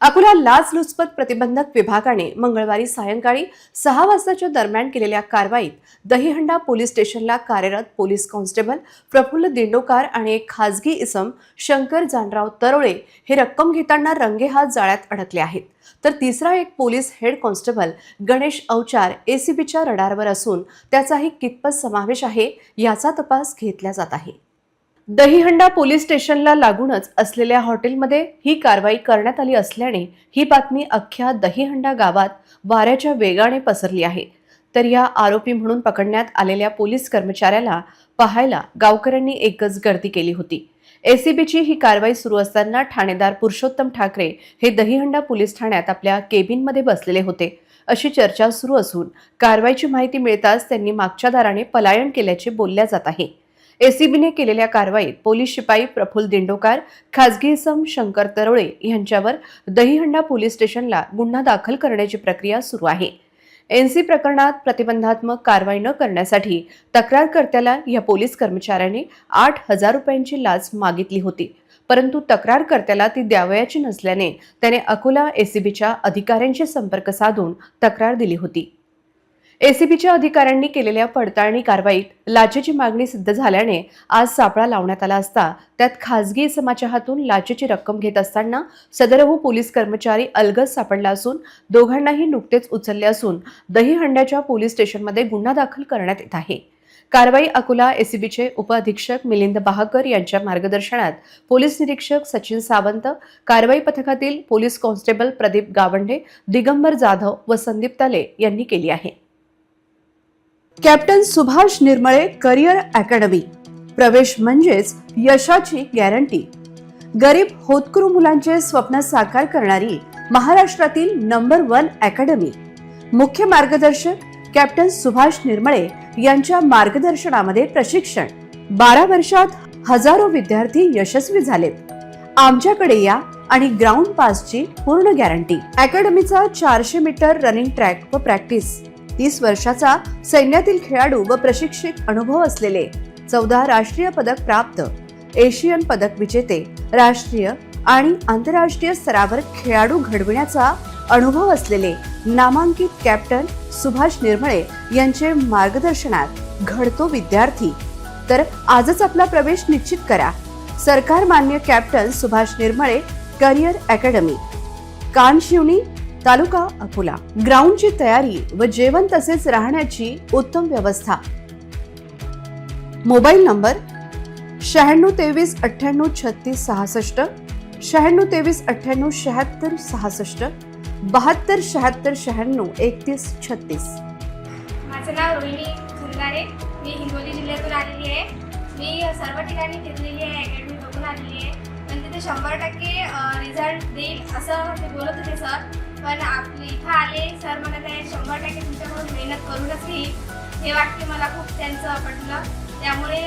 अकोला लाचलुचपत प्रतिबंधक विभागाने मंगळवारी सायंकाळी सहा वाजताच्या दरम्यान केलेल्या कारवाईत दहीहंडा पोलीस स्टेशनला कार्यरत पोलीस कॉन्स्टेबल प्रफुल्ल दिंडोकार आणि एक खासगी इसम शंकर जानराव तरोळे हे रक्कम घेताना रंगेहात जाळ्यात अडकले आहेत. तर तिसरा एक police head constable Ganesh Awachar एसीबीच्या रडारवर असून त्याचाही कितपत समावेश आहे याचा तपास घेतला जात आहे. दहीहंडा पोलीस स्टेशनला लागूनच असलेल्या हॉटेलमध्ये ही कारवाई करण्यात आली असल्याने ही बातमी अख्ख्या दहीहंडा गावात वाऱ्याच्या वेगाने पसरली आहे. तर या आरोपी म्हणून पकडण्यात आलेल्या पोलीस कर्मचाऱ्याला पाहायला गावकऱ्यांनी एकच गर्दी केली होती. एसीबीची ही कारवाई सुरू असताना ठाणेदार पुरुषोत्तम ठाकरे हे दहीहंडा पोलीस ठाण्यात आपल्या केबिनमध्ये बसलेले होते. अशी चर्चा सुरू असून कारवाईची माहिती मिळताच त्यांनी मागच्या दाराने पलायन केल्याचे बोलल्या जात आहे. एसीबीने केलेल्या कारवाईत पोलीस शिपाई प्रफुल्ल दिंडोकार खासगी इसम शंकर तरोळे यांच्यावर दहीहंडा पोलीस स्टेशनला गुन्हा दाखल करण्याची प्रक्रिया सुरू आहे. एनसी प्रकरणात प्रतिबंधात्मक कारवाई न करण्यासाठी तक्रारकर्त्याला या पोलीस कर्मचाऱ्याने आठ हजार रुपयांची लाच मागितली होती. परंतु तक्रारकर्त्याला ती द्यावयाची नसल्याने त्याने अकोला एसीबीच्या अधिकाऱ्यांशी संपर्क साधून तक्रार दिली होती. एसीबीच्या अधिकाऱ्यांनी केलेल्या पडताळणी कारवाईत लाचेची मागणी सिद्ध झाल्याने आज सापळा लावण्यात आला असता. त्यात खासगी इसमाच्या हातून लाचेची रक्कम घेत असताना सदरहू पोलीस कर्मचारी अलगद सापडला असून दोघांनाही नुकतेच उचलले असून दहीहंड्याच्या पोलीस स्टेशनमध्ये गुन्हा दाखल करण्यात येत आहे. कारवाई अकोला एसीबीचे उपअधीक्षक मिलिंद बहाकर यांच्या मार्गदर्शनात पोलीस निरीक्षक सचिन सावंत कारवाई पथकातील पोलीस कॉन्स्टेबल प्रदीप गावंडे दिगंबर जाधव व संदीप ताले यांनी केली आहे. Captain Subhash Nirmale career academy. प्रवेश म्हणजेच यशाची गॅरंटी. गरीब होतकरू मुलांचे स्वप्न साकार करणारी महाराष्ट्रातील नंबर वन अकॅडमी. मुख्य मार्गदर्शक कॅप्टन सुभाष निर्मळे यांच्या मार्गदर्शनामध्ये प्रशिक्षण. बारा वर्षात हजारो विद्यार्थी यशस्वी झालेत. आमच्याकडे या आणि ग्राउंड पासची पूर्ण गॅरंटी. अकॅडमीचा चारशे मीटर रनिंग ट्रॅक व प्रॅक्टिस तीस वर्षाचा सैन्यातील खेळाडू व प्रशिक्षित अनुभव असलेले चौदा राष्ट्रीय पदक प्राप्त एशियन पदक विजेते राष्ट्रीय आणि आंतरराष्ट्रीय स्तरावर खेळाडू घडविण्याचा अनुभव असलेले नामांकित कॅप्टन सुभाष निर्मळे यांचे मार्गदर्शनात घडतो विद्यार्थी. तर आजच आपला प्रवेश निश्चित करा. सरकार मान्य captain Subhash Nirmale career academy. Kanshivani taluka Akola. ग्राउंडची तयारी व जेवण तसेच राहण्याची उत्तम व्यवस्था. मोबाईल नंबर शहाण्णव तेवीस अठ्ठ्याण्णव छत्तीस सहासष्ट शहाण्णव तेवीस अठ्ठ्याण्णव शहात्तर सहासष्ट बहात्तर शहात्तर शहाण्णव एकतीस छत्तीस. माझं नाव रोहिणी फुलगारे मी हिंगोली जिल्ह्यातून आलेली आहे. मी सर्व ठिकाणी फिरलेली आहे अकॅडमी बघून आलेली आहे. पण तिथे शंभर टक्के रिझल्ट देईल असं ते बोलत होते सर. पण आपले इथं आले सर म्हणत आहे शंभर टक्के तुमच्याकडून मेहनत करूनच घेईल. हे वाक्य मला खूप त्यांचं पटलं त्यामुळे